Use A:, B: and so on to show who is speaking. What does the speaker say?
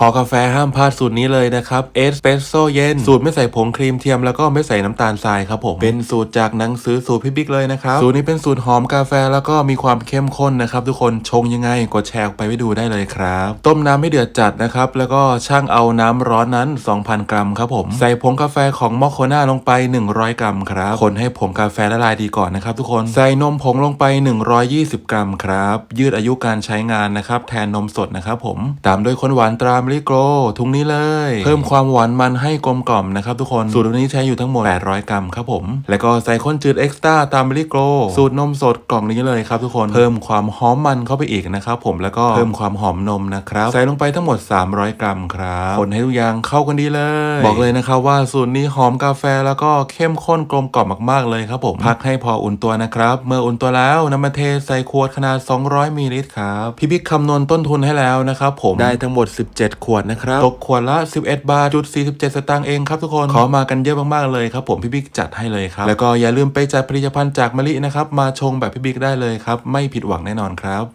A: ขอกาแฟห้ามพลาดสูตรนี้เลยนะครับเอสเปรสโซเย็นสูตรไม่ใส่ผงครีมเทียมแล้วก็ไม่ใส่น้ำตาลทรายครับผม เป็นสูตรจากหนังสือสูตรพี่บิ๊กเลยนะครับสูตรนี้เป็นสูตรหอมกาแฟแล้วก็มีความเข้มข้นนะครับ ทุกคนชงยังไงกดแชร์ออกไปไปดูได้เลยครับ ต้มน้ำให้เดือดจัดนะครับแล้วก็ช่างเอาน้ำร้อนนั้น 2,000 กรัมครับผม ใส่ผงกาแฟของมอคโคน่าลงไป 100 กรัมครับคนให้ผงกาแฟละลายดีก่อนนะครับทุกคนใส่นมผงลงไป 120 กรัมครับยืดอายุการใช้งานนะครับแทนนมสดนะครับผมตามด้วยข้นหวานตรามลิโกรทุงนี้เลย เพิ่มความหวานมันให้กลมกล่อมนะครับทุกคนสูตรนี้ใช้อยู่ทั้งหมด 800 กรัมครับผม แล้วก็ใส่ข้นจืดเอ็กซ์ต้าตามลิโกรสูตรนมสดกล่องนี้เลยครับทุกคนเพิ่มความหอมมันเข้าไปอีกนะครับผมแล้วก็เพิ่มความหอมนมนะครับใส่ลงไปทั้งหมด 300 กรัมครับคนให้ทุกอย่างเข้ากันดีเลย บอกเลยนะครับว่าสูตรนี้หอมกาแฟแล้วก็เข้มข้นกลมกล่อมมากๆเลยครับผมพักให้พออุ่นตัวนะครับ เมื่ออุ่นตัวแล้วนำมาเทใส่ขวดขนาด 200มิลลิลิตรครับพี่บิ๊กคำนวณต้นทุนให้แล้วนะครับผมได้ทั้งหมด 17ขวดนะครับ ตกขวดละ 11 บาทจุด47 สตางค์เองครับทุกคน ขอมากันเยอะมากๆเลยครับผมพี่บิ๊กจัดให้เลยครับ แล้วก็อย่าลืมไปจัดผลิตภัณฑ์จากมะลินะครับ มาชงแบบพี่บิ๊กได้เลยครับ ไม่ผิดหวังแน่นอนครับ